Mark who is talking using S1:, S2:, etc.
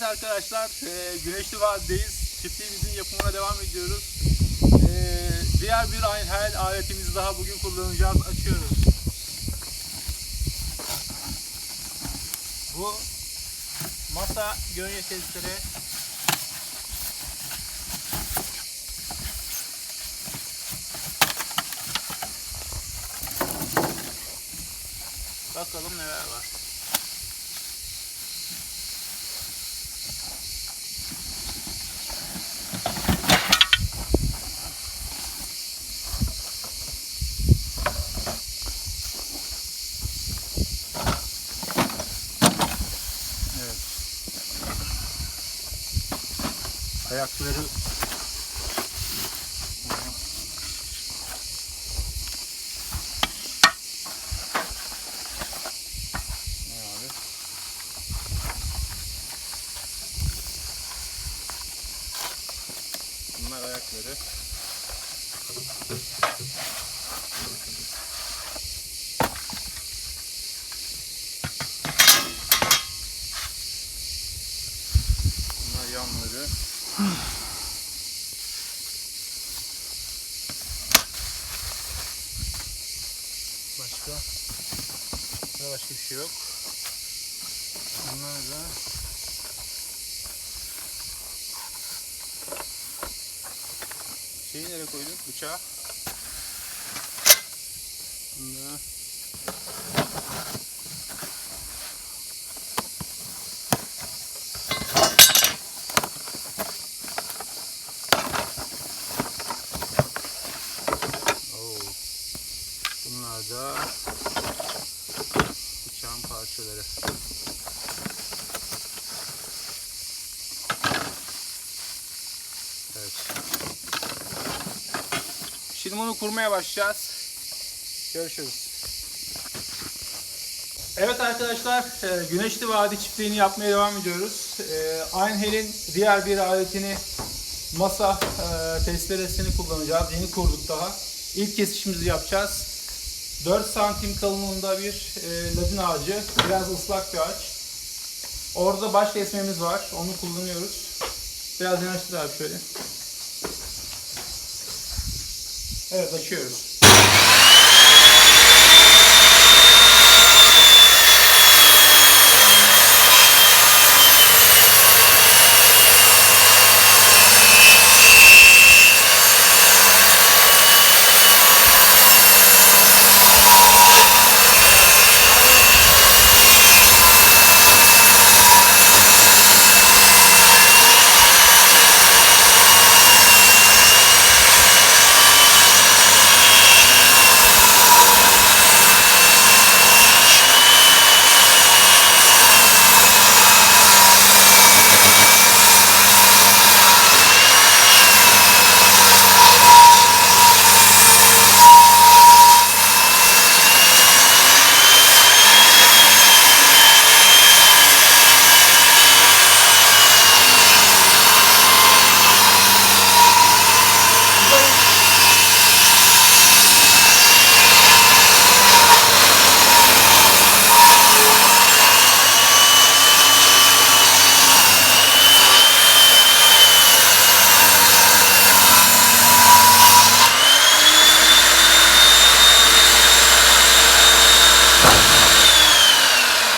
S1: Evet arkadaşlar, e, Güneşli Vadi'deyiz. Çiftliğimizin yapımına devam ediyoruz. E, diğer bir aynı aletimizi daha bugün kullanacağız. Açıyoruz. Bu masa gönye testleri. Bakalım neler var. Evet. Ayakları? Bunlar ayakları. Bunlar yanları. Başka? Burada başka bir şey yok. Bunlar da Şeyi nereye koydun? Bıçağı. Bunda Bunlar bıçağın parçaları. Evet. Şimdi bunu kurmaya başlayacağız. Görüşürüz. Evet arkadaşlar, e, Güneşli Vadi çiftliğini yapmaya devam ediyoruz. E, Einhel'in diğer bir aletini masa e, testeresini kullanacağız. Yeni kurduk daha. İlk kesişimizi yapacağız. 4 santim kalınlığında bir e, ladin ağacı. Biraz ıslak bir ağaç. Orada baş kesmemiz var. Onu kullanıyoruz. Biraz yanaştır abi şöyle. Evet açıyoruz.